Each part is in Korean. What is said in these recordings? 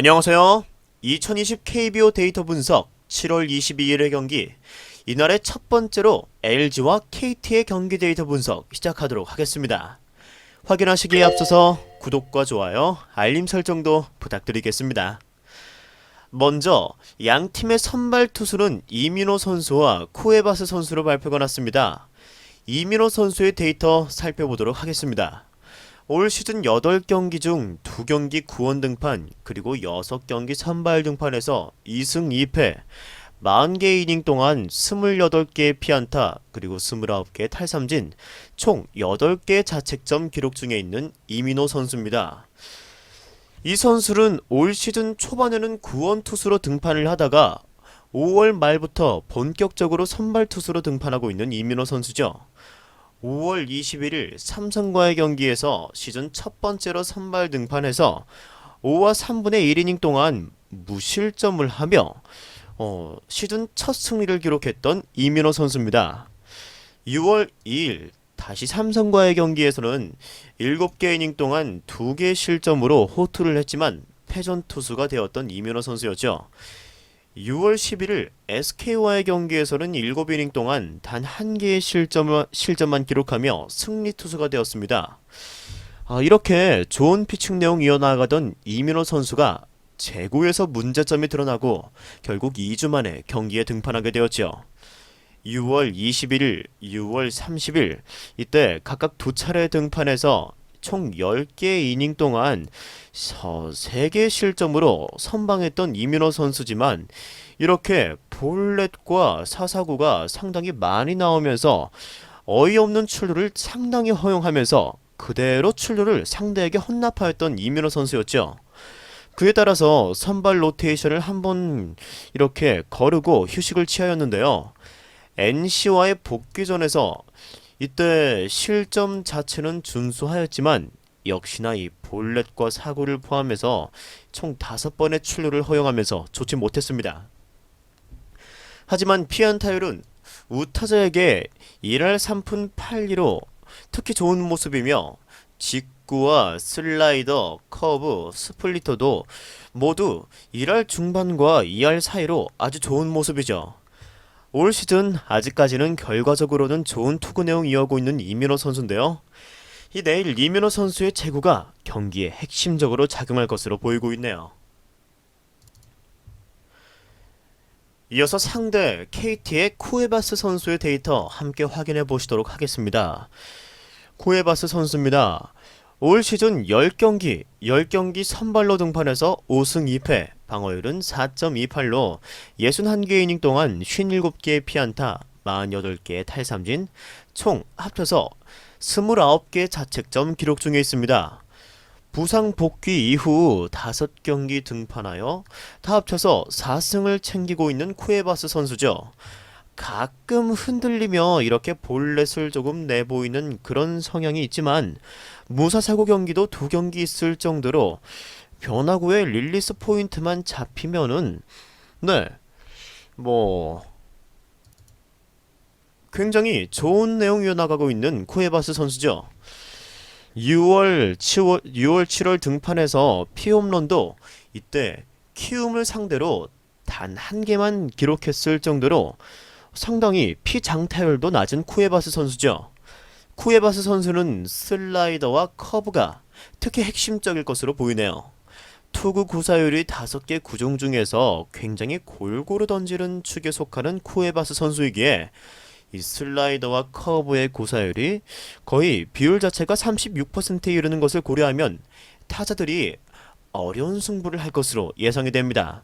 안녕하세요. 2020 KBO 데이터 분석 7월 22일의 경기 이날의 첫 번째로 LG와 KT의 경기 데이터 분석 시작하도록 하겠습니다. 확인하시기에 앞서서 구독과 좋아요, 알림 설정도 부탁드리겠습니다. 먼저 양 팀의 선발 투수는 이민호 선수와 쿠에바스 선수로 발표가 났습니다. 이민호 선수의 데이터 살펴보도록 하겠습니다. 올 시즌 8경기 중 2경기 구원 등판 그리고 6경기 선발 등판에서 2승 2패 40개 이닝 동안 28개의 피안타 그리고 29개의 탈삼진 총 8개의 자책점 기록 중에 있는 이민호 선수입니다. 이 선수는 올 시즌 초반에는 구원 투수로 등판을 하다가 5월 말부터 본격적으로 선발 투수로 등판하고 있는 이민호 선수죠. 5월 21일 삼성과의 경기에서 시즌 첫 번째로 선발 등판해서 5와 3분의 1이닝 동안 무실점을 하며 어, 시즌 첫 승리를 기록했던 이민호 선수입니다. 6월 2일 다시 삼성과의 경기에서는 7개 이닝 동안 2개 실점으로 호투를 했지만 패전 투수가 되었던 이민호 선수였죠. 6월 11일 SK와의 경기에서는 7이닝 동안 단 한 개의 실점, 실점만 기록하며 승리 투수가 되었습니다. 아, 이렇게 좋은 피칭 내용 이어나가던 이민호 선수가 제구에서 문제점이 드러나고 결국 2주 만에 경기에 등판하게 되었죠. 6월 21일, 6월 30일 이때 각각 두 차례 등판해서 총 10개 이닝 동안 3개 실점으로 선방했던 이민호 선수지만 이렇게 볼넷과 사사구가 상당히 많이 나오면서 어이없는 출루를 상당히 허용하면서 그대로 출루를 상대에게 헌납하였던 이민호 선수였죠. 그에 따라서 선발 로테이션을 한번 이렇게 거르고 휴식을 취하였는데요. NC와의 복귀전에서 이때 실점 자체는 준수하였지만 역시나 이 볼넷과 사고를 포함해서 총 다섯 번의 출루를 허용하면서 좋지 못했습니다. 하지만 피안 타율은 우타자에게 1할 3푼 8리로 특히 좋은 모습이며 직구와 슬라이더, 커브, 스플리터도 모두 1할 중반과 2할 사이로 아주 좋은 모습이죠. 올 시즌 아직까지는 결과적으로는 좋은 투구 내용 이어오고 있는 이민호 선수인데요. 이 내일 이민호 선수의 제구가 경기에 핵심적으로 작용할 것으로 보이고 있네요. 이어서 상대 KT의 쿠에바스 선수의 데이터 함께 확인해 보시도록 하겠습니다. 쿠에바스 선수입니다. 올 시즌 10경기, 10경기 선발로 등판해서 5승 2패, 방어율은 4.28로 61개 이닝 동안 57개의 피안타, 48개의 탈삼진, 총 합쳐서 29개 자책점 기록 중에 있습니다. 부상 복귀 이후 5경기 등판하여 다 합쳐서 4승을 챙기고 있는 쿠에바스 선수죠. 가끔 흔들리며 이렇게 볼넷을 조금 내보이는 그런 성향이 있지만 무사 사고 경기도 두 경기 있을 정도로 변화구의 릴리스 포인트만 잡히면은 네 뭐 굉장히 좋은 내용 이어나가고 있는 쿠에바스 선수죠. 6월 7월 6월 7월 등판에서 피홈런도 이때 키움을 상대로 단 한 개만 기록했을 정도로 상당히 피장타율도 낮은 쿠에바스 선수죠. 쿠에바스 선수는 슬라이더와 커브가 특히 핵심적일 것으로 보이네요. 투구 구사율이 5개 구종 중에서 굉장히 골고루 던지는 축에 속하는 쿠에바스 선수이기에 이 슬라이더와 커브의 구사율이 거의 비율 자체가 36%에 이르는 것을 고려하면 타자들이 어려운 승부를 할 것으로 예상이 됩니다.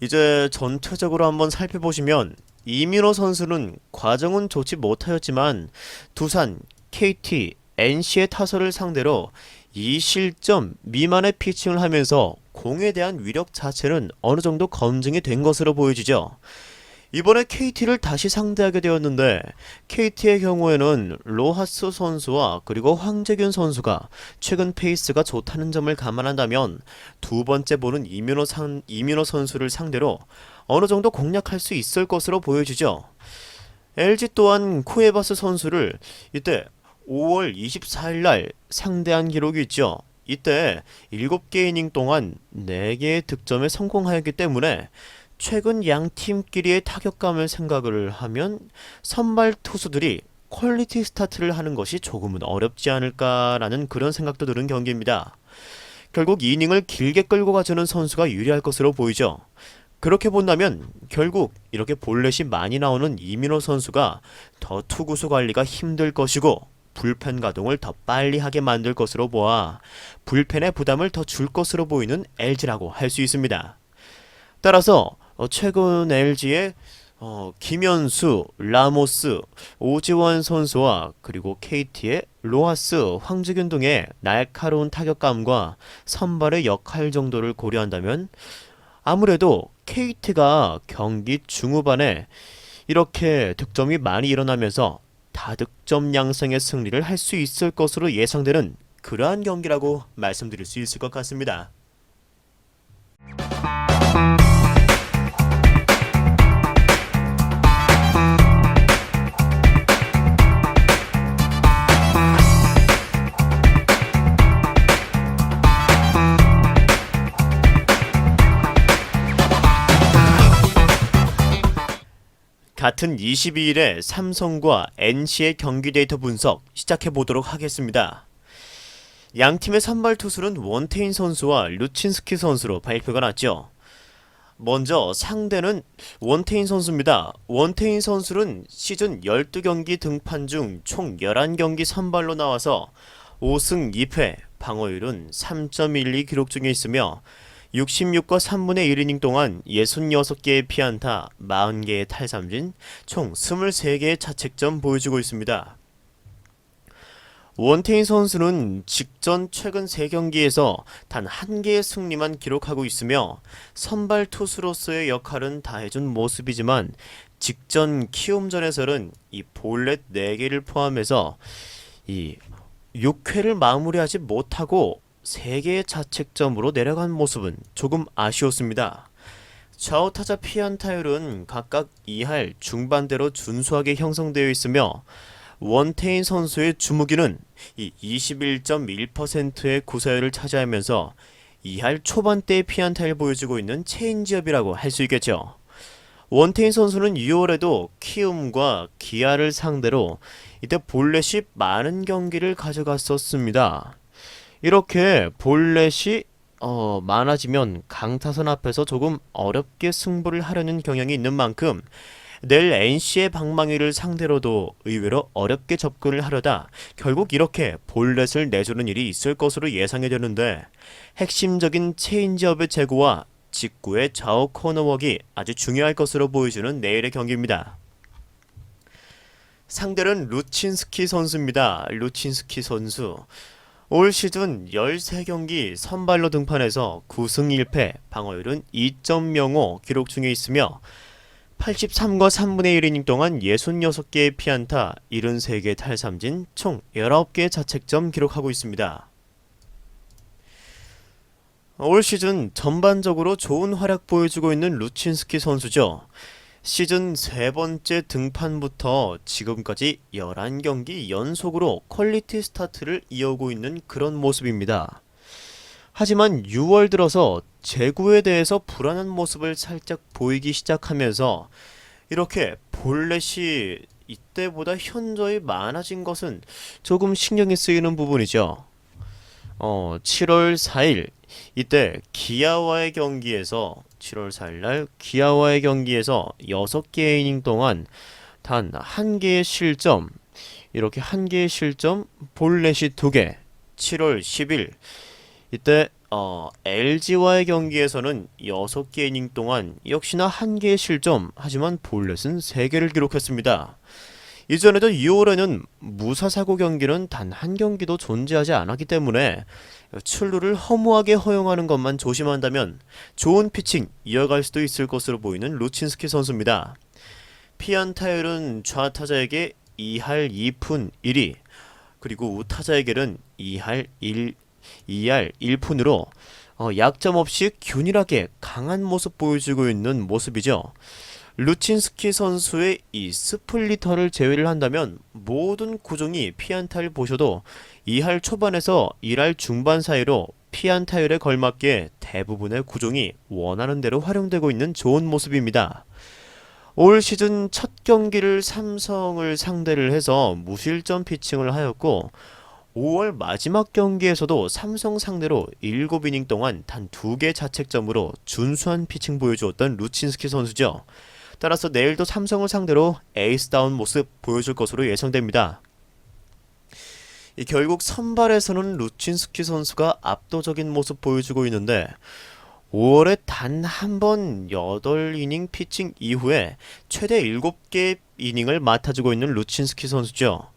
이제 전체적으로 한번 살펴보시면 이민호 선수는 과정은 좋지 못하였지만 두산, KT, NC의 타선을 상대로 2실점 미만의 피칭을 하면서 공에 대한 위력 자체는 어느 정도 검증이 된 것으로 보여지죠. 이번에 KT를 다시 상대하게 되었는데 KT의 경우에는 로하스 선수와 그리고 황재균 선수가 최근 페이스가 좋다는 점을 감안한다면 두 번째 보는 이민호, 상, 이민호 선수를 상대로 어느 정도 공략할 수 있을 것으로 보여지죠. LG 또한 쿠에바스 선수를 이때 5월 24일 날 상대한 기록이 있죠. 이때 7개 이닝 동안 4개의 득점에 성공하였기 때문에 최근 양 팀끼리의 타격감을 생각을 하면 선발 투수들이 퀄리티 스타트를 하는 것이 조금은 어렵지 않을까라는 그런 생각도 드는 경기입니다. 결국 이닝을 길게 끌고 가주는 선수가 유리할 것으로 보이죠. 그렇게 본다면 결국 이렇게 볼넷이 많이 나오는 이민호 선수가 더 투구수 관리가 힘들 것이고 불펜 가동을 더 빨리 하게 만들 것으로 보아 불펜의 부담을 더 줄 것으로 보이는 LG라고 할 수 있습니다. 따라서 어, 최근 LG의 어, 김현수, 라모스, 오지원 선수와 그리고 KT의 로하스, 황재균 등의 날카로운 타격감과 선발의 역할 정도를 고려한다면 아무래도 KT가 경기 중후반에 이렇게 득점이 많이 일어나면서 다득점 양상의 승리를 할 수 있을 것으로 예상되는 그러한 경기라고 말씀드릴 수 있을 것 같습니다. 같은 22일에 삼성과 NC의 경기 데이터 분석 시작해 보도록 하겠습니다. 양 팀의 선발 투수는 원태인 선수와 루친스키 선수로 발표가 났죠. 먼저 상대는 원태인 선수입니다. 원태인 선수는 시즌 12경기 등판 중 총 11경기 선발로 나와서 5승 2패, 방어율은 3.12 기록 중에 있으며 66과 3분의 1이닝 동안 66개의 피안타, 40개의 탈삼진, 총 23개의 자책점 보여주고 있습니다. 원태인 선수는 직전 최근 3경기에서 단 한 개의 승리만 기록하고 있으며 선발 투수로서의 역할은 다해준 모습이지만 직전 키움전에서는 이 볼넷 4개를 포함해서 이 6회를 마무리하지 못하고 3개의 자책점으로 내려간 모습은 조금 아쉬웠습니다. 좌우 타자 피안 타율은 각각 2할 중반대로 준수하게 형성되어 있으며 원태인 선수의 주무기는 이 21.1%의 구사율을 차지하면서 2할 초반대의 피안타를 보여주고 있는 체인지업이라고 할 수 있겠죠. 원태인 선수는 6월에도 키움과 기아를 상대로 이때 볼넷이 많은 경기를 가져갔었습니다. 이렇게 볼넷이 어, 많아지면 강타선 앞에서 조금 어렵게 승부를 하려는 경향이 있는 만큼 내일 NC의 방망이를 상대로도 의외로 어렵게 접근을 하려다 결국 이렇게 볼넷을 내주는 일이 있을 것으로 예상이 되는데 핵심적인 체인지업의 제고와 직구의 좌우 코너웍이 아주 중요할 것으로 보여주는 내일의 경기입니다. 상대는 루친스키 선수입니다. 루친스키 선수. 올 시즌 13경기 선발로 등판해서 9승 1패, 방어율은 2.05 기록 중에 있으며 83과 3분의 1이닝 동안 66개의 피안타, 73개의 탈삼진, 총 19개의 자책점 기록하고 있습니다. 올 시즌 전반적으로 좋은 활약 보여주고 있는 루친스키 선수죠. 시즌 세 번째 등판부터 지금까지 11경기 연속으로 퀄리티 스타트를 이어오고 있는 그런 모습입니다. 하지만 6월 들어서 재구에 대해서 불안한 모습을 살짝 보이기 시작하면서 이렇게 볼넷이 이때보다 현저히 많아진 것은 조금 신경이 쓰이는 부분이죠. 어, 7월 4일 이때 기아와의 경기에서 7월 4일 날 기아와의 경기에서 6개의 이닝 동안 단 한 개의 실점 이렇게 한 개의 실점 볼넷이 두 개. 7월 10일 이때 어, LG와의 경기에서는 6개 이닝 동안 역시나 한 개의 실점 하지만 볼넷은 3개를 기록했습니다. 이전에도 2월에는 무사사고 경기는 단 한 경기도 존재하지 않았기 때문에 출루를 허무하게 허용하는 것만 조심한다면 좋은 피칭 이어갈 수도 있을 것으로 보이는 루친스키 선수입니다. 피안 타율은 좌타자에게 2할 2푼 1위 그리고 우타자에게는 2할 1 2할 1푼으로 어, 약점 없이 균일하게 강한 모습 보여주고 있는 모습이죠. 루친스키 선수의 이 스플리터를 제외를 한다면 모든 구종이 피안타를 보셔도 2할 초반에서 1할 중반 사이로 피안타율에 걸맞게 대부분의 구종이 원하는 대로 활용되고 있는 좋은 모습입니다. 올 시즌 첫 경기를 삼성을 상대를 해서 무실점 피칭을 하였고 5월 마지막 경기에서도 삼성 상대로 7이닝 동안 단 2개 자책점으로 준수한 피칭 보여주었던 루친스키 선수죠. 따라서 내일도 삼성을 상대로 에이스다운 모습 보여줄 것으로 예상됩니다. 이 결국 선발에서는 루친스키 선수가 압도적인 모습 보여주고 있는데 5월에 단 한 번 8이닝 피칭 이후에 최대 7개 이닝을 맡아주고 있는 루친스키 선수죠.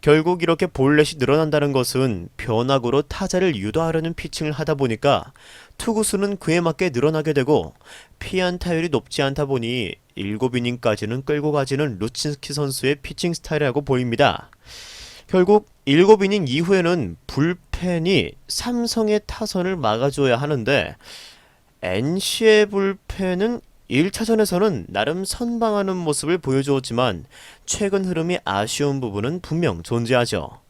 결국 이렇게 볼넷이 늘어난다는 것은 변화구로 타자를 유도하려는 피칭을 하다 보니까 투구수는 그에 맞게 늘어나게 되고 피안타율이 높지 않다 보니 7이닝까지는 끌고 가지는 루친스키 선수의 피칭 스타일이라고 보입니다. 결국 7이닝 이후에는 불펜이 삼성의 타선을 막아줘야 하는데 NC의 불펜은 1차전에서는 나름 선방하는 모습을 보여주었지만 최근 흐름이 아쉬운 부분은 분명 존재하죠.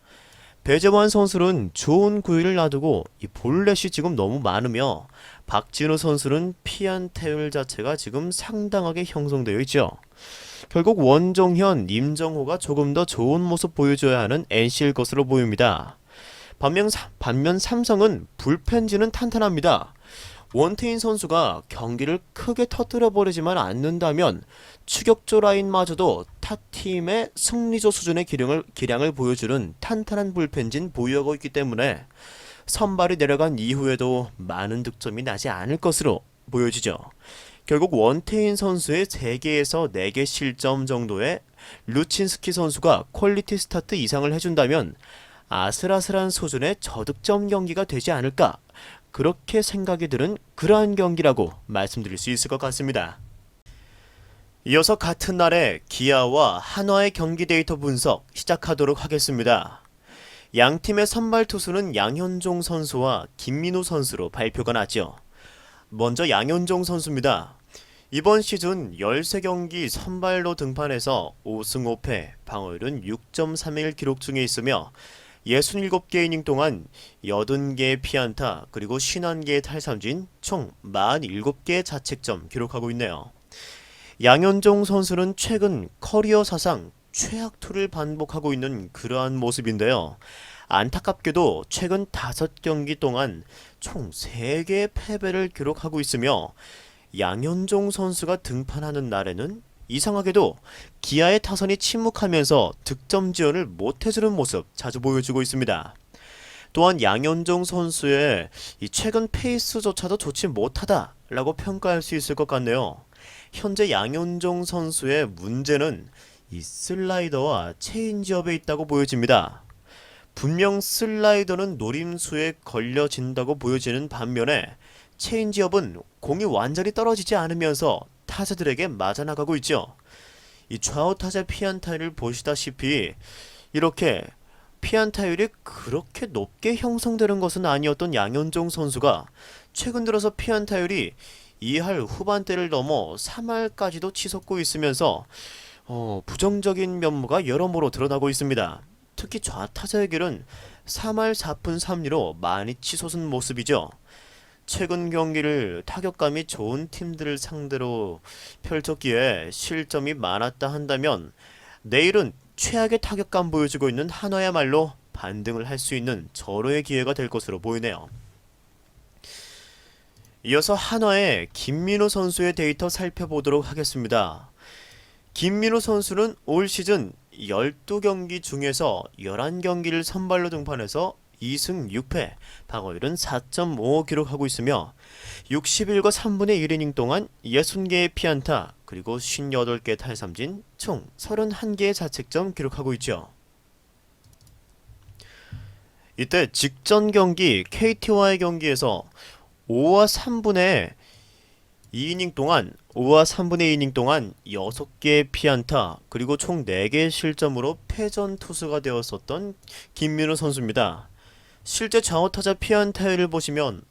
배재환 선수는 좋은 구위를 놔두고 이 볼넷이 지금 너무 많으며 박진우 선수는 피안타율 자체가 지금 상당하게 형성되어 있죠. 결국 원종현, 임정호가 조금 더 좋은 모습 보여줘야 하는 NC일 것으로 보입니다. 반면, 반면 삼성은 불펜진은 탄탄합니다. 원태인 선수가 경기를 크게 터뜨려 버리지만 않는다면 추격조 라인마저도 타 팀의 승리조 수준의 기량을, 기량을 보여주는 탄탄한 불펜진 보유하고 있기 때문에 선발이 내려간 이후에도 많은 득점이 나지 않을 것으로 보여지죠. 결국 원태인 선수의 3개에서 4개 실점 정도의 루친스키 선수가 퀄리티 스타트 이상을 해준다면 아슬아슬한 수준의 저득점 경기가 되지 않을까 그렇게 생각이 드는 그러한 경기라고 말씀드릴 수 있을 것 같습니다. 이어서 같은 날에 기아와 한화의 경기 데이터 분석 시작하도록 하겠습니다. 양 팀의 선발 투수는 양현종 선수와 김민우 선수로 발표가 났죠. 먼저 양현종 선수입니다. 이번 시즌 13경기 선발로 등판해서 5승 5패, 방어율은 6.31 기록 중에 있으며 67개 이닝 동안 80개의 피안타 그리고 51개의 탈삼진 총 47개의 자책점 기록하고 있네요. 양현종 선수는 최근 커리어 사상 최악 투를 반복하고 있는 그러한 모습인데요. 안타깝게도 최근 5경기 동안 총 3개의 패배를 기록하고 있으며 양현종 선수가 등판하는 날에는 이상하게도 기아의 타선이 침묵하면서 득점 지원을 못해주는 모습 자주 보여주고 있습니다. 또한 양현종 선수의 이 최근 페이스조차도 좋지 못하다라고 평가할 수 있을 것 같네요. 현재 양현종 선수의 문제는 이 슬라이더와 체인지업에 있다고 보여집니다. 분명 슬라이더는 노림수에 걸려진다고 보여지는 반면에 체인지업은 공이 완전히 떨어지지 않으면서 타자들에게 맞아나가고 있죠. 이 좌우 타자 피안타율을 보시다시피 이렇게 피안타율이 그렇게 높게 형성되는 것은 아니었던 양현종 선수가 최근 들어서 피안타율이 2할 후반대를 넘어 3할까지도 치솟고 있으면서 어, 부정적인 면모가 여러모로 드러나고 있습니다. 특히 좌타자에게는 3할 4푼 3리로 많이 치솟은 모습이죠. 최근 경기를 타격감이 좋은 팀들을 상대로 펼쳤기에 실점이 많았다 한다면 내일은 최악의 타격감 보여주고 있는 한화야말로 반등을 할 수 있는 절호의 기회가 될 것으로 보이네요. 이어서 한화의 김민호 선수의 데이터 살펴보도록 하겠습니다. 김민호 선수는 올 시즌 12경기 중에서 11경기를 선발로 등판해서 2승 6패, 방어율은 4.55 기록하고 있으며 61과 3분의 1이닝 동안 60개의 피안타, 그리고 58개 탈삼진, 총 31개의 자책점 기록하고 있죠. 이때 직전 경기 KT와의 경기에서 5와 3분의 2이닝 동안 5와 3분의 2이닝 동안 6개의 피안타 그리고 총 4개의 실점으로 패전 투수가 되었었던 김민우 선수입니다. 실제 좌우타자 피안 타율을 보시면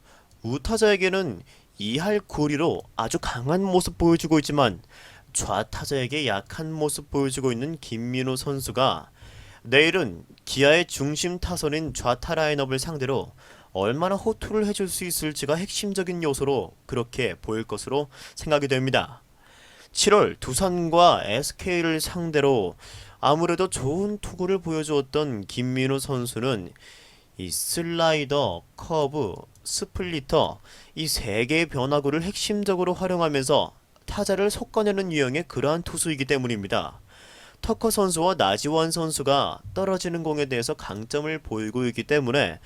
우타자에게는 2할 9리로 아주 강한 모습 보여주고 있지만 좌타자에게 약한 모습 보여주고 있는 김민호 선수가 내일은 기아의 중심 타선인 좌타 라인업을 상대로 얼마나 호투를 해줄 수 있을지가 핵심적인 요소로 그렇게 보일 것으로 생각이 됩니다. 7월 두산과 SK를 상대로 아무래도 좋은 투구를 보여주었던 김민호 선수는 이 슬라이더, 커브, 스플리터 이 세 개의 변화구를 핵심적으로 활용하면서 타자를 솎아내는 유형의 그러한 투수이기 때문입니다. 터커 선수와 나지원 선수가 떨어지는 공에 대해서 강점을 보이고 있기 때문에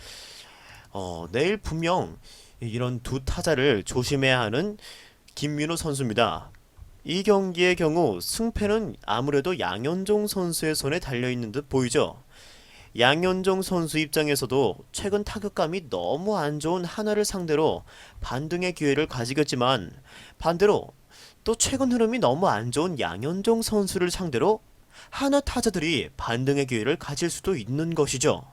어, 내일 분명 이런 두 타자를 조심해야 하는 김민호 선수입니다. 이 경기의 경우 승패는 아무래도 양현종 선수의 손에 달려 있는 듯 보이죠. 양현종 선수 입장에서도 최근 타격감이 너무 안 좋은 하나를 상대로 반등의 기회를 가지겠지만 반대로 또 최근 흐름이 너무 안 좋은 양현종 선수를 상대로 하나 타자들이 반등의 기회를 가질 수도 있는 것이죠.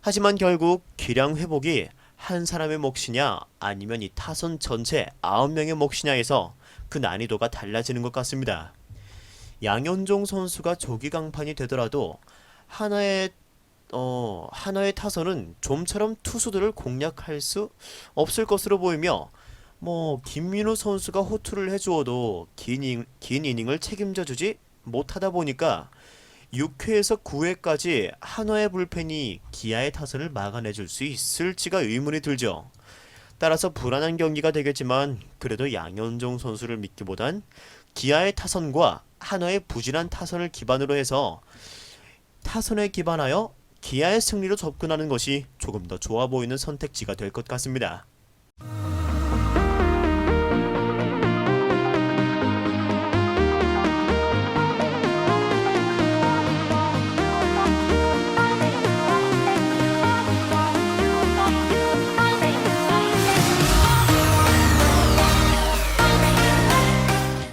하지만 결국 기량 회복이 한 사람의 몫이냐 아니면 이 타선 전체 9명의 몫이냐에서 그 난이도가 달라지는 것 같습니다. 양현종 선수가 조기 강판이 되더라도 하나의 어, 하나의 타선은 좀처럼 투수들을 공략할 수 없을 것으로 보이며 뭐 김민우 선수가 호투를 해주어도 긴, 인, 긴 이닝을 책임져 주지 못하다 보니까 6회에서 9회까지 한화의 불펜이 기아의 타선을 막아내 줄 수 있을지가 의문이 들죠. 따라서 불안한 경기가 되겠지만 그래도 양현종 선수를 믿기보단 기아의 타선과 한화의 부진한 타선을 기반으로 해서 타선에 기반하여 기아의 승리로 접근하는 것이 조금 더 좋아 보이는 선택지가 될 것 같습니다.